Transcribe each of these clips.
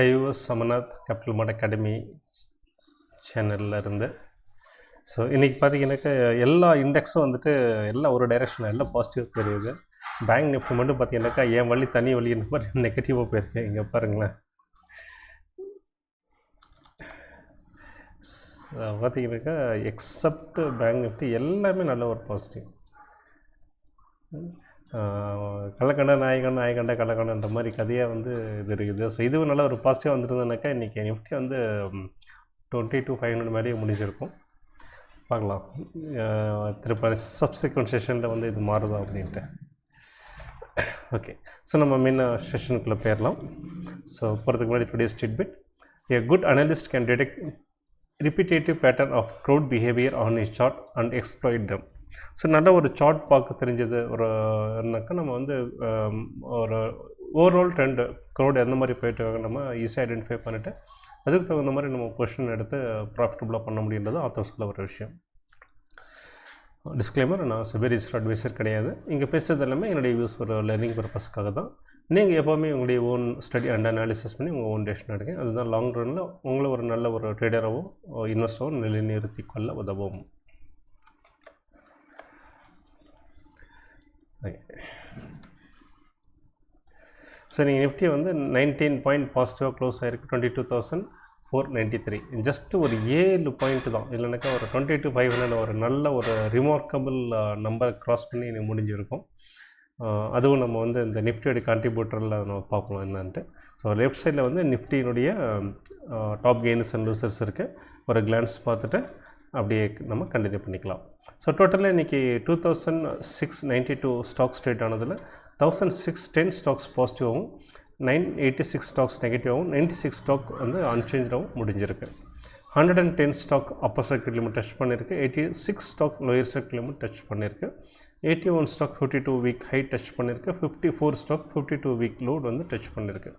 கைவஸ் சமநாத் capital mart academy சேனலில் இருந்து. ஸோ இன்றைக்கி பார்த்தீங்கன்னாக்கா எல்லா இண்டெக்ஸும் வந்துட்டு எல்லாம் ஒரு டைரெக்ஷன் எல்லாம் பாசிட்டிவாக போயிருக்குது பேங்க் நிஃப்டி மட்டும் பார்த்தீங்கன்னாக்கா என் வழி தனி வழின்ற மாதிரி நெகட்டிவாக போயிருக்கு. இங்கே பாருங்களேன். பார்த்தீங்கன்னாக்கா எக்ஸப்ட் பேங்க் நிஃப்டி எல்லாமே நல்ல ஒரு பாசிட்டிவ் கள்ளக்கண்ட நாயகன் நாயகண்ட கள்ளக்கண்டன்ற மாதிரி கதையாக வந்து இது இருக்குது. ஸோ இதுவும் நல்ல ஒரு பாசிட்டிவாக வந்துருந்ததுனாக்கா இன்றைக்கி நிஃப்டி வந்து டுவெண்ட்டி டூ ஃபைவ் ஹண்ட்ரட் மேலேயே முடிஞ்சிருக்கும். பார்க்கலாம். திருப்ப சப்சிக்வெண்ட் செஷனில் வந்து இது மாறுதா அப்படின்ட்டு. ஓகே ஸோ நம்ம மெயின் செஷனுக்குள்ளே போயிடலாம். ஸோ போகிறதுக்கு முன்னாடி today state bit a good analyst can detect repetitive pattern of crowd behavior on his chart and exploit them. So நல்ல ஒரு சார்ட் பார்க்க தெரிஞ்சது. ஒரு இருந்தாக்கா நம்ம வந்து ஒரு ஓவரால் ட்ரெண்டு க்ரௌட் எந்த மாதிரி போயிட்டு இருக்காங்க நம்ம ஈஸியாக ஐடென்டிஃபை பண்ணிவிட்டு அதுக்கு தகுந்த மாதிரி நம்ம கொஷின் எடுத்து ப்ராஃபிட்டபுளாக பண்ண முடியுன்றது ஆத்தர்ஸில் ஒரு விஷயம். டிஸ்க்ளைமர் நான் செபி அட்வைசர் கிடையாது. இங்கே பேசுகிறது எல்லாமே என்னுடைய யூஸ் ஒரு லேர்னிங் பர்பஸ்க்காக தான். நீங்கள் எப்போவுமே உங்களுடைய ஓன் ஸ்டடி அண்ட் அனாலிசிஸ் பண்ணி உங்கள் ஓன் டேஷன் எடுங்க. அதுதான் லாங் ரனில் உங்களை ஒரு நல்ல ஒரு ட்ரேடராகவோ இன்வெஸ்டராகவோ நிலைநிறுத்தி கொள்ள உதவும். ஓகே ஸோ நீங்கள் நிஃப்டி வந்து நைன்டீன் பாயிண்ட் பாசிட்டிவாக க்ளோஸ் ஆகிருக்கு twenty two thousand four ninety three just ஒரு ஏழு பாயிண்ட் தான். இல்லைனாக்கா ஒரு டுவெண்ட்டி டூ ஃபைவ் ஹண்ட்ரட் ஒரு நல்ல ஒரு ரிமார்க்கபிள் நம்பர் க்ராஸ் பண்ணி எனக்கு முடிஞ்சிருக்கும். அதுவும் நம்ம வந்து இந்த நிஃப்டியோட கான்ட்ரிபியூட்டரில் நம்ம பார்க்கலாம் என்னன்ட்டு. ஸோ லெஃப்ட் சைடில் வந்து நிஃப்டியினுடைய டாப் கெயின்ஸ் அண்ட் லூசர்ஸ் இருக்குது ஒரு கிளான்ஸ் பார்த்துட்டு அப்படியே நம்ம கண்டினியூ பண்ணிக்கலாம். ஸோ டோட்டலாக இன்றைக்கி two thousand six ninety two stocks trade ஆனதில் thousand six ten stocks பாசிட்டிவாகவும் நைன் எயிட்டி சிக்ஸ் ஸ்டாக்ஸ் நெகட்டிவாகவும் நைன்ட்டி சிக்ஸ் ஸ்டாக் வந்து அன்சேஞ்சாகவும் முடிஞ்சிருக்கு. Hundred and ten stock upper circuit limit touch பண்ணியிருக்கு eighty six stock lower circuit limit touch பண்ணியிருக்கு eighty one stock fifty two week high touch பண்ணியிருக்கு fifty four stock fifty two week low வந்து touch பண்ணியிருக்கு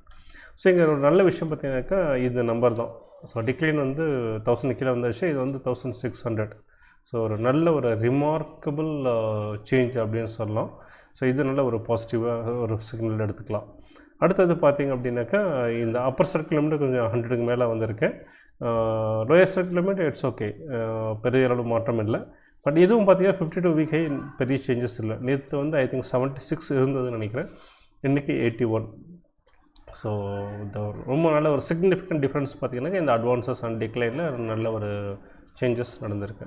so இங்கே ஒரு நல்ல விஷயம் பார்த்தீங்கன்னாக்கா இந்த நம்பர் தான். ஸோ டிக்ளைன் வந்து தௌசண்ட் கீழே வந்துச்சு இது வந்து தௌசண்ட் சிக்ஸ் ஹண்ட்ரட் ஸோ ஒரு நல்ல ஒரு ரிமார்க்கபிள் சேஞ்ச் அப்படின்னு சொல்லலாம். ஸோ இது நல்ல ஒரு பாசிட்டிவாக ஒரு சிக்னல் எடுத்துக்கலாம். அடுத்தது பார்த்தீங்க அப்படின்னாக்கா இந்த அப்பர் சர்க்கிள் லிமிட் கொஞ்சம் ஹண்ட்ரடுக்கு மேலே வந்திருக்கேன் lower circle limit it's okay பெரிய அளவு மாற்றம் இல்லை. பட் இதுவும் பார்த்தீங்கன்னா ஃபிஃப்டி டூ வீக் ஹை பெரிய சேஞ்சஸ் இல்லை. நேற்று வந்து ஐ திங்க் செவன்ட்டி சிக்ஸ் இருந்ததுன்னு நினைக்கிறேன். இன்றைக்கி எயிட்டி ஒன் ஸோ இந்த ஒரு ரொம்ப நல்ல ஒரு சிக்னிஃபிகண்ட் டிஃப்ரென்ஸ் பார்த்திங்கன்னா இந்த அட்வான்சஸ் அண்ட் டிக்ளைனில் நல்ல ஒரு சேஞ்சஸ் நடந்திருக்கு.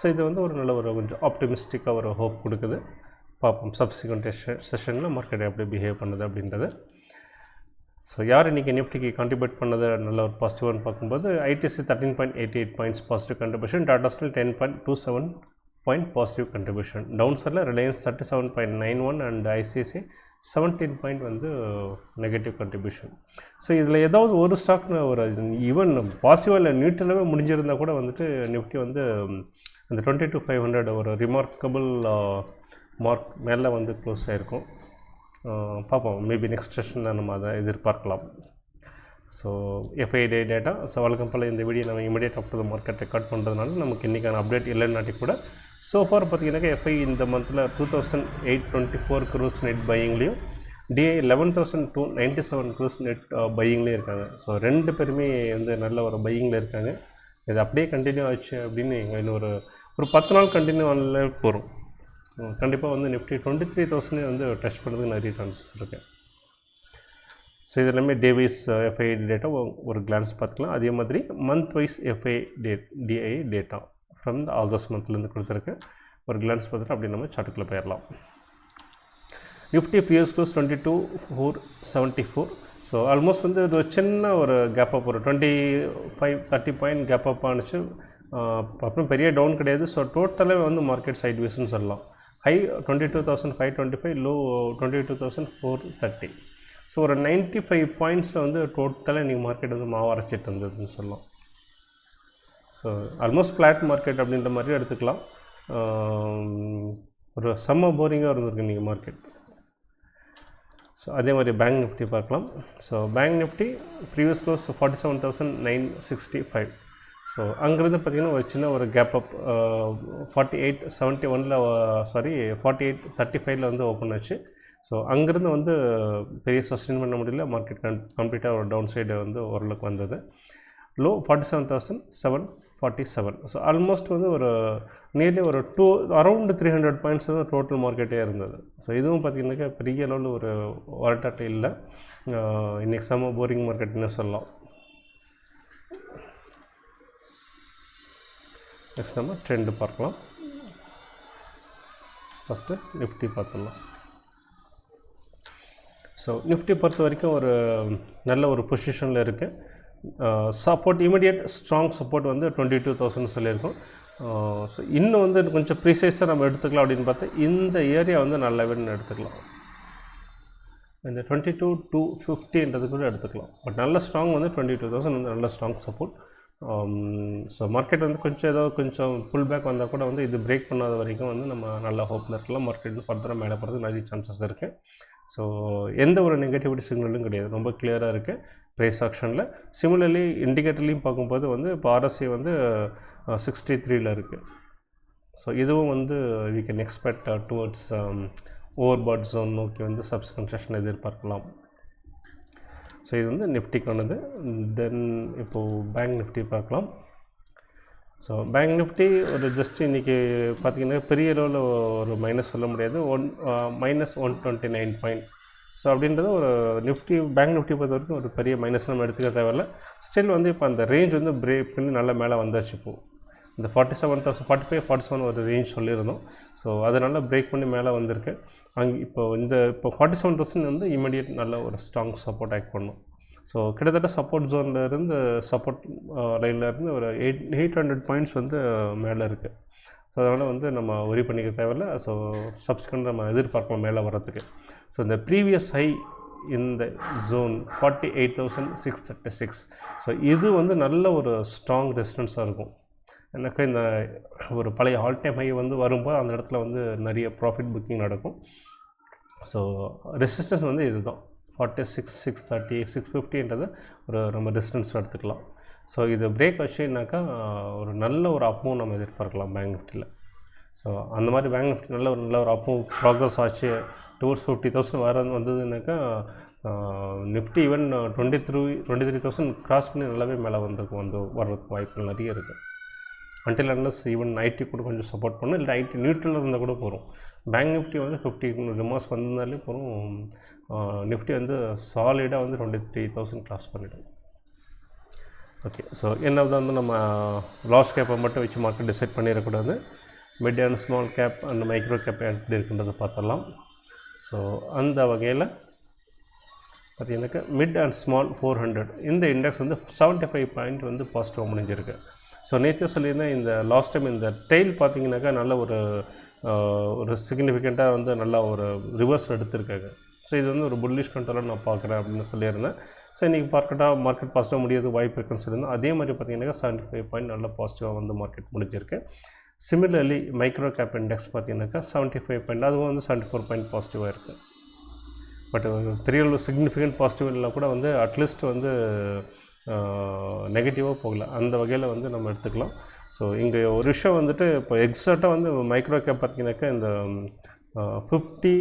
ஸோ இது வந்து ஒரு நல்ல ஒரு கொஞ்சம் ஆப்டிமிஸ்டிக்காக ஒரு ஹோப் கொடுக்குது. பார்ப்போம் சப்சிக்வெண்ட் செஷனில் மார்க்கெட் எப்படி பிஹேவ் பண்ணுது அப்படின்றது. ஸோ யார் இன்றைக்கி நிஃப்டிக்கு கான்ட்ரிபியூட் பண்ணது? நல்ல ஒரு பாசிட்டிவ்னு பார்க்கும்போது ITC thirteen point eighty eight points positive contribution Tata Steel ten point two seven point positive contribution down சைடில் Reliance thirty seven point nine one and ICC seventeen point வந்து நெகட்டிவ் கண்ட்ரிபியூஷன் ஸோ இதில் ஏதாவது ஒரு stock ஒரு even பாசிட்டிவாக இல்லை நியூட்ரலாகவே முடிஞ்சிருந்தால் கூட வந்துட்டு நிஃப்டி வந்து அந்த டுவெண்ட்டி டூ ஃபைவ் ஹண்ட்ரட் ஒரு ரிமார்க்கபிள் மார்க் மேலே வந்து க்ளோஸ் ஆகிருக்கும் பார்ப்போம். மேபி நெக்ஸ்ட் செஷனில் நம்ம அதை எதிர்பார்க்கலாம். So FI day data so வழக்கம் போல் இந்த வீடியோ நம்ம immediate after the market record பண்ணுறதுனால நமக்கு இன்றைக்கான அப்டேட் இல்லைன்னாட்டி கூட ஸோ ஃபார் பார்த்தீங்கன்னாக்கா எஃப்ஐ இந்த மந்தில் two thousand eight twenty four crores net பையிங்லேயும் DI eleven thousand two ninety seven crores net பையிங்லேயும் இருக்காங்க. ஸோ ரெண்டு பேருமே வந்து நல்ல ஒரு பையிங்கில் இருக்காங்க. இது அப்படியே கண்டினியூ ஆச்சு அப்படின்னு இன்னும் ஒரு ஒரு பத்து நாள் கண்டினியூ ஆனல போகிறோம் கண்டிப்பாக வந்து நிஃப்டி டுவெண்ட்டி த்ரீ தௌசண்டே வந்து டச் பண்ணுறதுக்கு நிறைய சான்சஸ் இருக்குது ஸோ இது எல்லாமே டே வைஸ் எஃப்ஐ டேட்டா ஒரு கிளான்ஸ் பார்த்துக்கலாம். அதே மாதிரி month wise FI day DI data from the August மந்த்லேருந்து கொடுத்துருக்கு. ஒரு கிளான்ஸ் பார்த்துட்டு அப்படி நம்ம சார்ட்டுக்குள்ளே போயிடலாம் Nifty previous close twenty two four seventy four so almost வந்து இது ஒரு சின்ன ஒரு கேப் அப் ஒரு twenty five thirty point gap up ஆனிச்சு அப்புறம் பெரிய டவுன் கிடையாது. ஸோ டோட்டலாகவே வந்து மார்க்கெட் சைட் வேஸ்ன்னு சொல்லலாம். High twenty two thousand five twenty five low twenty two thousand four thirty so ஒரு நைன்ட்டி ஃபைவ் பாயிண்ட்ஸில் வந்து டோட்டலாக இன்றைக்கி மார்க்கெட் வந்து மாவு அரைச்சிட்டு இருந்ததுன்னு சொல்லலாம். ஸோ ஆல்மோஸ்ட் ஃப்ளாட் மார்க்கெட் அப்படின்ற மாதிரி எடுத்துக்கலாம். ஒரு செம்ம போரிங்காக இருந்திருக்கு நீங்கள் மார்க்கெட் ஸோ அதே மாதிரி பேங்க் நிஃப்டி பார்க்கலாம். So bank Nifty previous close forty seven thousand nine sixty five so அங்கேருந்து பார்த்திங்கன்னா ஒரு சின்ன ஒரு gap up forty eight seventy ஒனில் சாரி ஃபார்ட்டி எயிட் தேர்ட்டி ஃபைவ்ல வந்து ஓப்பன் ஆச்சு. ஸோ அங்கேருந்து வந்து பெரிய சஸ்டெயின் பண்ண முடியல. மார்க்கெட் கன் கம்ப்ளீட்டாக ஒரு டவுன் சைடு வந்து ஓரளவுக்கு வந்தது. Low forty seven thousand seven forty seven so almost வந்து ஒரு நியர்லி ஒரு two around three hundred points தான் டோட்டல் மார்க்கெட்டே இருந்தது. ஸோ இதுவும் பார்த்திங்கனாக்கா பெரிய அளவில் ஒரு வரட்டாட்டம் இல்லை. இன்றைக்கி செம்ம போரிங் மார்க்கெட்னு சொல்லலாம். நெக்ஸ்ட் நம்ம ட்ரெண்டு பார்க்கலாம். ஃபஸ்ட்டு நிஃப்டி பார்த்துடலாம். ஸோ நிஃப்டி பொறுத்த வரைக்கும் ஒரு நல்ல ஒரு பொசிஷனில் இருக்குது சப்போர்ட் இமிடியட் ஸ்ட்ராங் சப்போர்ட் வந்து டுவெண்ட்டி டூ தௌசண்ட் சொல்லியிருக்கோம் ஸோ இன்னும் வந்து கொஞ்சம் ப்ரீசைஸாக நம்ம எடுத்துக்கலாம் அப்படின்னு பார்த்தா இந்த ஏரியா வந்து நல்லாவே எடுத்துக்கலாம். இந்த டுவெண்ட்டி டூ டூ ஃபிஃப்டின்றது கூட எடுத்துக்கலாம். பட் நல்ல ஸ்ட்ராங் வந்து டுவெண்ட்டி டூ தௌசண்ட் வந்து நல்ல ஸ்ட்ராங் சப்போர்ட் ஸோ மார்க்கெட் வந்து கொஞ்சம் ஏதோ கொஞ்சம் புல் பேக் வந்தால் கூட வந்து இது பிரேக் பண்ணாத வரைக்கும் வந்து நம்ம நல்ல ஹோப்பில் இருக்கலாம். மார்க்கெட் வந்து ஃபர்தராக மேலே போகிறதுக்கு நிறைய சான்சஸ் இருக்குது ஸோ எந்த ஒரு நெகட்டிவிட்டி சிக்னலும் கிடையாது. ரொம்ப கிளியராக இருக்குது ப்ரைஸ் ஆக்ஷனில் சிமிலர்லி இண்டிகேட்டர்லேயும் பார்க்கும்போது வந்து இப்போ ஆர்எஸ்சி வந்து சிக்ஸ்டி த்ரீயில் இருக்குது ஸோ இதுவும் வந்து we can expect towards overbought zone நோக்கி வந்து சப்ஸ்கன்சேஷன் எதிர்பார்க்கலாம். ஸோ இது வந்து நிஃப்டிக்கானது தென் இப்போது பேங்க் நிஃப்டி பார்க்கலாம். ஸோ பேங்க் நிஃப்டி ஒரு ஜஸ்ட் இன்றைக்கி பார்த்திங்கன்னா பெரிய அளவில் ஒரு மைனஸ் சொல்ல முடியாது. One minus one twenty nine point so அப்படின்றது ஒரு நிஃப்டி பேங்க் நிஃப்டி பொறுத்த வரைக்கும் ஒரு பெரிய மைனஸ் நம்ம எடுத்துக்க தேவையில்ல. ஸ்டில் வந்து இப்போ அந்த ரேஞ்ச் வந்து பிரேக் பண்ணி நல்லா மேலே வந்தாச்சு இப்போது இந்த forty seven thousand forty five forty seven ஒரு ரேஞ்ச் சொல்லியிருந்தோம். ஸோ அதனால் பிரேக் பண்ணி மேலே வந்திருக்கு. அங்கே இப்போ இந்த இப்போ ஃபார்ட்டி செவன் தௌசண்ட் வந்து இமீடியட் நல்ல ஒரு ஸ்ட்ராங் சப்போர்ட் ஆக்ட் பண்ணும். ஸோ கிட்டத்தட்ட சப்போர்ட் ஜோனில் இருந்து சப்போர்ட் uh, லைனில் இருந்து ஒரு எயிட் எயிட் ஹண்ட்ரட் பாயிண்ட்ஸ் வந்து மேலே இருக்குது ஸோ அதனால் வந்து நம்ம ஒரி பண்ணிக்க தேவையில்ல. ஸோ சப்ஸ்கண்ட் நம்ம எதிர்பார்ப்போம் மேலே வரத்துக்கு ஸோ இந்த ப்ரீவியஸ் ஹை இந்த zone forty eight thousand six thirty six so இது வந்து நல்ல ஒரு ஸ்ட்ராங் ரெசிஸ்டன்ஸாக இருக்கும். எனக்கு இந்த ஒரு பழைய ஆல் டைம் ஹை வந்து வரும்போது அந்த இடத்துல வந்து நிறைய ப்ராஃபிட் புக்கிங் நடக்கும். ஸோ ரெசிஸ்டன்ஸ் வந்து இதுதான். Forty six six thirty six ஃபிஃப்டின்றது ஒரு நம்ம ரெசிஸ்டன்ஸ் எடுத்துக்கலாம். ஸோ இது பிரேக் வச்சுனாக்கா ஒரு நல்ல ஒரு அப்பவும் நம்ம எதிர்பார்க்கலாம் பேங்க் நிஃப்டியில் ஸோ அந்த மாதிரி பேங்க் நிஃப்டி நல்ல ஒரு நல்ல ஒரு அப்பவும் ப்ராக்ரஸ் ஆச்சு. டூர்ஸ் ஃபிஃப்டி தௌசண்ட் வர வந்ததுனாக்கா Nifty even twenty three twenty three thousand cross பண்ணி நல்லாவே மேலே வந்துருக்கும் வந்து வர்றதுக்கு வாய்ப்புகள் நிறைய இருக்குது அன்டில் அண்டஸ் ஈவன் ஐடி கூட கொஞ்சம் சப்போர்ட் பண்ணும் இல்லை ஐடி நியூட்ரலில் இருந்தால் கூட போகிறோம் பேங்க் நிஃப்டி வந்து ஃபிஃப்டி ரிமார்ஸ் வந்திருந்தாலே போகிறோம் நிஃப்டி வந்து சாலிடாக வந்து டுவெண்ட்டி த்ரீ தௌசண்ட் க்ராஸ் பண்ணிவிடும் ஓகே ஸோ என்ன வந்து நம்ம uh, லார்ஜ் கேப்பை மட்டும் வச்சு மார்க்கெட் டிசைட் பண்ணிடக்கூடாது. Mid and small cap and micro cap எப்படி இருக்குன்றதை பார்த்துடலாம். ஸோ அந்த வகையில் பார்த்தீங்கன்னாக்கா mid and small four hundred இந்த இண்டெக்ஸ் வந்து செவன்ட்டி ஃபைவ் பாயிண்ட் வந்து பாசிட்டிவாக முடிஞ்சிருக்கு. ஸோ நேற்று சொல்லியிருந்தேன் இந்த லாஸ்ட் டைம் இந்த டெய்ல் பார்த்திங்கனாக்கா நல்ல ஒரு uh, ஒரு சிக்னிஃபிகண்ட்டாக வந்து நல்லா ஒரு ரிவர்ஸ் எடுத்திருக்காங்க. ஸோ இது வந்து ஒரு புல்லிஷ் கண்ட்ரோலாக நான் பார்க்குறேன் அப்படின்னு சொல்லியிருந்தேன். ஸோ இன்றைக்கி மார்க்கெட்டாக மார்க்கெட் பாசிட்டிவாக முடியாது வாய்ப்பு இருக்குன்னு சொல்லியிருந்தேன். அதே மாதிரி பார்த்தீங்கன்னாக்கா செவன்ட்டி ஃபைவ் பாயிண்ட் நல்லா பாசிட்டிவாக வந்து மார்க்கெட் முடிஞ்சிருக்கு. சிமிலர்லி மைக்ரோ கேப் இண்டெக்ஸ் பார்த்தீங்கன்னாக்கா செவன்ட்டி ஃபைவ் பாயிண்ட் அதுவும் வந்து செவன்ட்டி ஃபோர் பாயிண்ட் பாசிட்டிவாக இருக்குது பட் பெரிய அளவு சிக்னிஃபிகண்ட் பாசிட்டிவ் இல்லை கூட வந்து அட்லீஸ்ட் வந்து நெகட்டிவாக போகல. அந்த வகையில் வந்து நம்ம எடுத்துக்கலாம். ஸோ இங்கே ஒரு விஷயம் வந்துட்டு இப்போ எக்ஸாக்டாக வந்து மைக்ரோ கேப் பார்த்தீங்கன்னாக்கா இந்த ஃபிஃப்டி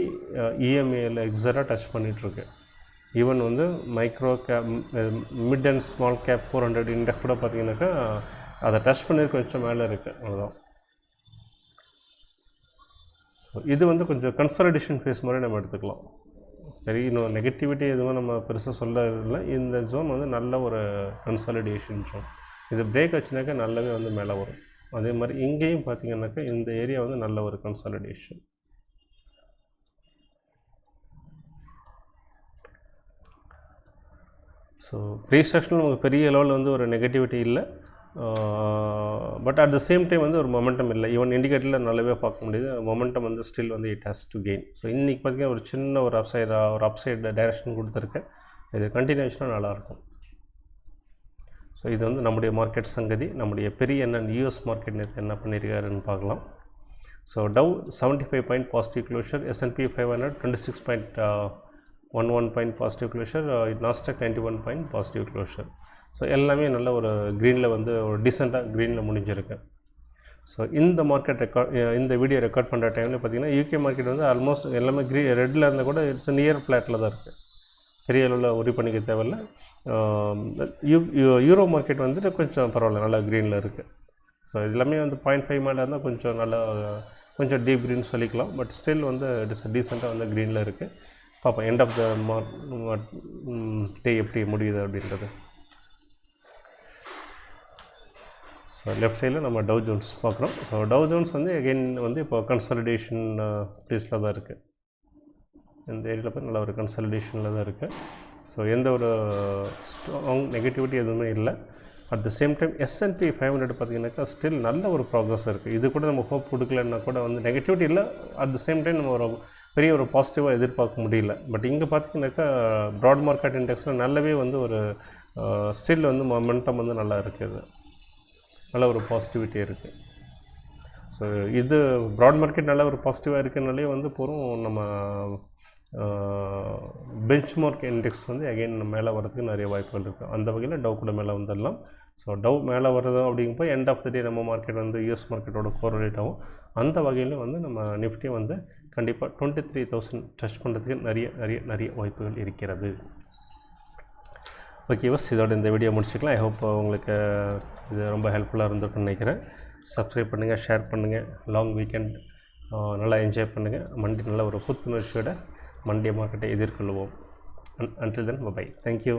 இஎம்ஏயில் எக்ஸராக டச் பண்ணிகிட்ருக்கு ஈவன் வந்து micro cap mid and small cap four hundred index கூட பார்த்தீங்கன்னாக்கா அதை டச் பண்ணியிருக்க கொஞ்சம் மேலே இருக்குது அவ்வளோதான் ஸோ இது வந்து கொஞ்சம் கன்சாலிடேஷன் ஃபேஸ் மாதிரி நம்ம எடுத்துக்கலாம். சரி இன்னும் நெகட்டிவிட்டி எதுவும் நம்ம பெருசாக சொல்ல இல்லை இந்த ஜோன் வந்து நல்ல ஒரு கன்சாலிடேஷன் ஜோன் இது பிரேக் வச்சுனாக்கா நல்லாவே வந்து மேலே வரும். அதே மாதிரி இங்கேயும் பார்த்தீங்கன்னாக்கா இந்த ஏரியா வந்து நல்ல ஒரு கன்சாலிடேஷன் ஸோ ப்ரீஸ்ட்ரக்ஷனில் நமக்கு பெரிய லெவலில் வந்து ஒரு நெகட்டிவிட்டி இல்லை. But at the same time வந்து ஒரு மொமெண்டம் இல்லை. ஈவன் இண்டிகேட்டரில் நல்லாவே பார்க்க முடியுது. மொமெண்டம் வந்து ஸ்டில் வந்து it has to gain so இன்றைக்கி பார்த்திங்கன்னா ஒரு சின்ன ஒரு அப்சைட் ஒரு அப்சைட் டைரக்ஷன் கொடுத்துருக்கேன் இது கண்டினியூஷனாக நல்லாயிருக்கும். ஸோ இது வந்து நம்முடைய மார்க்கெட் சங்கதி. நம்முடைய பெரிய என்ன யூஎஸ் மார்க்கெட் நேற்று என்ன பண்ணியிருக்காருன்னு பார்க்கலாம். So Dow seventy five point positive closure S&P five hundred twenty six point one one point positive closure Nasdaq ninety one point positive closure. So எல்லாமே நல்ல ஒரு க்ரீனில் வந்து ஒரு டீசெண்டாக க்ரீனில் முடிஞ்சிருக்கு. ஸோ இந்த மார்க்கெட் ரெக்கார்ட் இந்த வீடியோ ரெக்கார்ட் பண்ணுற டைமில் பார்த்தீங்கன்னா யூகே மார்க்கெட் வந்து ஆல்மோஸ்ட் எல்லாமே க்ரீ ரெட்டில் இருந்தால் கூட இட்ஸ் நியர் ஃப்ளாட்டில் தான் இருக்குது பெரிய அளவில் உரி பண்ணிக்க தேவையில்ல. யூ யூ- யூரோ மார்க்கெட் வந்துட்டு கொஞ்சம் பரவாயில்ல நல்லா க்ரீனில் இருக்குது ஸோ இதெல்லாமே வந்து பாயிண்ட் ஃபைவ் மேலே இருந்தால் கொஞ்சம் நல்லா கொஞ்சம் டீப் க்ரீன் சொல்லிக்கலாம். பட் ஸ்டில் வந்து இட்ஸ் டீசெண்டாக வந்து க்ரீனில் இருக்குது பார்ப்போம் எண்ட் ஆஃப் த டே எப்படி முடியுது அப்படின்றது. ஸோ லெஃப்ட் சைடில் நம்ம டவ் ஜோன்ஸ் பார்க்குறோம். ஸோ டவ் ஜோன்ஸ் வந்து எகெயின் வந்து இப்போ கன்சல்டேஷன் ப்ளேஸில் தான் இருக்குது இந்த ஏரியாவில் போய் நல்ல ஒரு கன்சல்டேஷனில் தான் இருக்குது ஸோ எந்த ஒரு ஸ்ட்ராங் நெகட்டிவிட்டி எதுவுமே இல்லை. At the same time S&P five hundred பார்த்திங்கனாக்கா ஸ்டில் நல்ல ஒரு ப்ராக்ரஸ் இருக்குது இது கூட நம்ம ஹோப் கொடுக்கலன்னா கூட வந்து நெகட்டிவிட்டி இல்லை. அட் த சேம் டைம் நம்ம ஒரு பெரிய ஒரு பாசிட்டிவாக எதிர்பார்க்க முடியல. பட் இங்கே பார்த்திங்கனாக்கா ப்ராட் மார்க்கெட் இண்டெக்ஸில் நல்லாவே வந்து ஒரு ஸ்டில் வந்து மொமெண்டம் வந்து நல்லா இருக்குது. நல்ல ஒரு பாசிட்டிவிட்டி இருக்குது ஸோ இது ப்ராட் மார்க்கெட் நல்ல ஒரு பாசிட்டிவாக இருக்கிறனாலே வந்து போகிறோம் நம்ம பெஞ்ச் மார்க் இண்டெக்ஸ் வந்து அகைன் மேலே வரதுக்கு நிறைய வாய்ப்புகள் இருக்குது அந்த வகையில் டவ் கூட மேலே வந்துடலாம். ஸோ டவ் மேலே வர்றது அப்படிங்கும்போது எண்ட் ஆஃப் த டே நம்ம மார்க்கெட் வந்து யூஎஸ் மார்க்கெட்டோட கோரலேட் ஆகும். அந்த வகையிலும் வந்து நம்ம நிஃப்டி வந்து கண்டிப்பாக டுவெண்ட்டி த்ரீ தௌசண்ட் டச் பண்ணுறதுக்கு நிறைய நிறைய நிறைய வாய்ப்புகள் இருக்கிறது. ஓகே பஸ் இதோட இந்த வீடியோ முடிச்சுக்கலாம். ஐ ஹோப் உங்களுக்கு இது ரொம்ப ஹெல்ப்ஃபுல்லாக இருந்திருக்குன்னு நினைக்கிறேன். சப்ஸ்கிரைப் பண்ணுங்கள் ஷேர் பண்ணுங்கள் லாங் வீக்கெண்ட் நல்லா என்ஜாய் பண்ணுங்கள் மண்டே நல்ல ஒரு புத்துணர்ச்சியோட மண்டே மார்க்கெட்டை எதிர்கொள்வோம் until then bye thank you